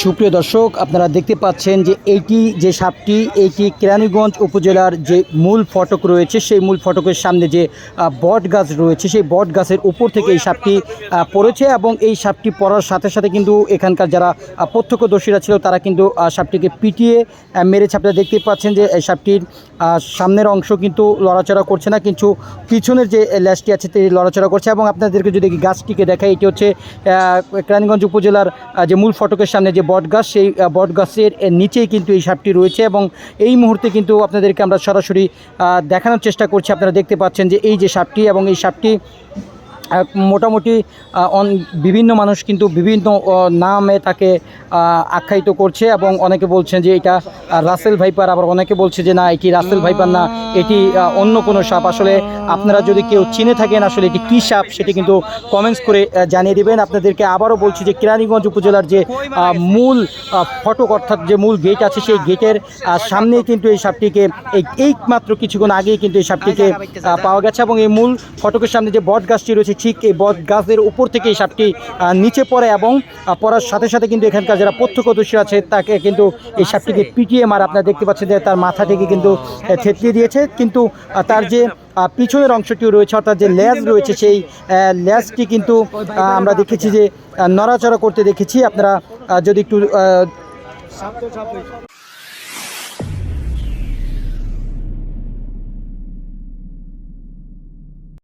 সুপ্রিয় দর্শক, আপনারা দেখতে পাচ্ছেন যে এইটি যে সাপটি, এইটি কেরানীগঞ্জ উপজেলার যে মূল ফটক রয়েছে, সেই মূল ফটকের সামনে যে বট গাছ রয়েছে, সেই বট গাছের উপর থেকে এই সাপটি পড়েছে এবং এই সাপটি পড়ার সাথে সাথে কিন্তু এখানকার যারা প্রত্যক্ষদর্শীরা ছিল, তারা কিন্তু সাপটিকে পিটিয়ে মেরেছে। আপনারা দেখতে পাচ্ছেন যে এই সাপটির সামনের অংশ কিন্তু লড়াচড়া করছে না, কিন্তু পিছনের যে ল্যাসটি আছে সেটি লড়াচড়া করছে। এবং আপনাদেরকে যদি গাছটিকে দেখাই, এটি হচ্ছে কেরানীগঞ্জ উপজেলার যে মূল ফটকের সামনে যে বটগাছ, সেই বটগাছের বট গাছের নিচেই কিন্তু এই সাপটি রয়েছে এবং এই মুহূর্তে কিন্তু আপনাদেরকে আমরা সরাসরি দেখানোর চেষ্টা করছি। আপনারা দেখতে পাচ্ছেন যে এই যে সাপটি এবং এই সাপটি মোটামুটি বিভিন্ন মানুষ কিন্তু বিভিন্ন নামে তাকে আখ্যায়িত করছে এবং অনেকে বলছেন যে এটা রাসেল ভাইপার, আবার অনেকে বলছে যে না, এটি রাসেল ভাইপার না, এটি অন্য কোনো সাপ। আসলে আপনারা যদি কেউ চিনে থাকেন আসলে এটি কী সাপ, সেটি কিন্তু কমেন্টস করে জানিয়ে দেবেন। আপনাদেরকে আবারও বলছি যে কেরানীগঞ্জ উপজেলার যে মূল ফটক অর্থাৎ যে মূল গেট আছে, সেই গেটের সামনেই কিন্তু এই সাপটিকে, এই মাত্র কিছুক্ষণ আগেই কিন্তু এই সাপটিকে পাওয়া গেছে এবং এই মূল ফটকের সামনে যে বট গাছটি রয়েছে ঠিক এই বট গাছের উপর থেকে এই সাপটি নিচে পড়ে এবং পড়ার সাথে সাথে কিন্তু এখানকার যারা প্রত্যক্ষদর্শী আছে, তাকে কিন্তু এই সাপটিকে পিটিয়ে মার আপনারা দেখতে পাচ্ছেন যে তার মাথা থেকে কিন্তু থেতলিয়ে দিয়েছে। কিন্তু তার যে পিছনের অংশটিও রয়েছে, অর্থাৎ যে লেজ রয়েছে সেই লেজটি কিন্তু আমরা দেখেছি যে নড়াচড়া করতে দেখেছি। আপনারা যদি একটু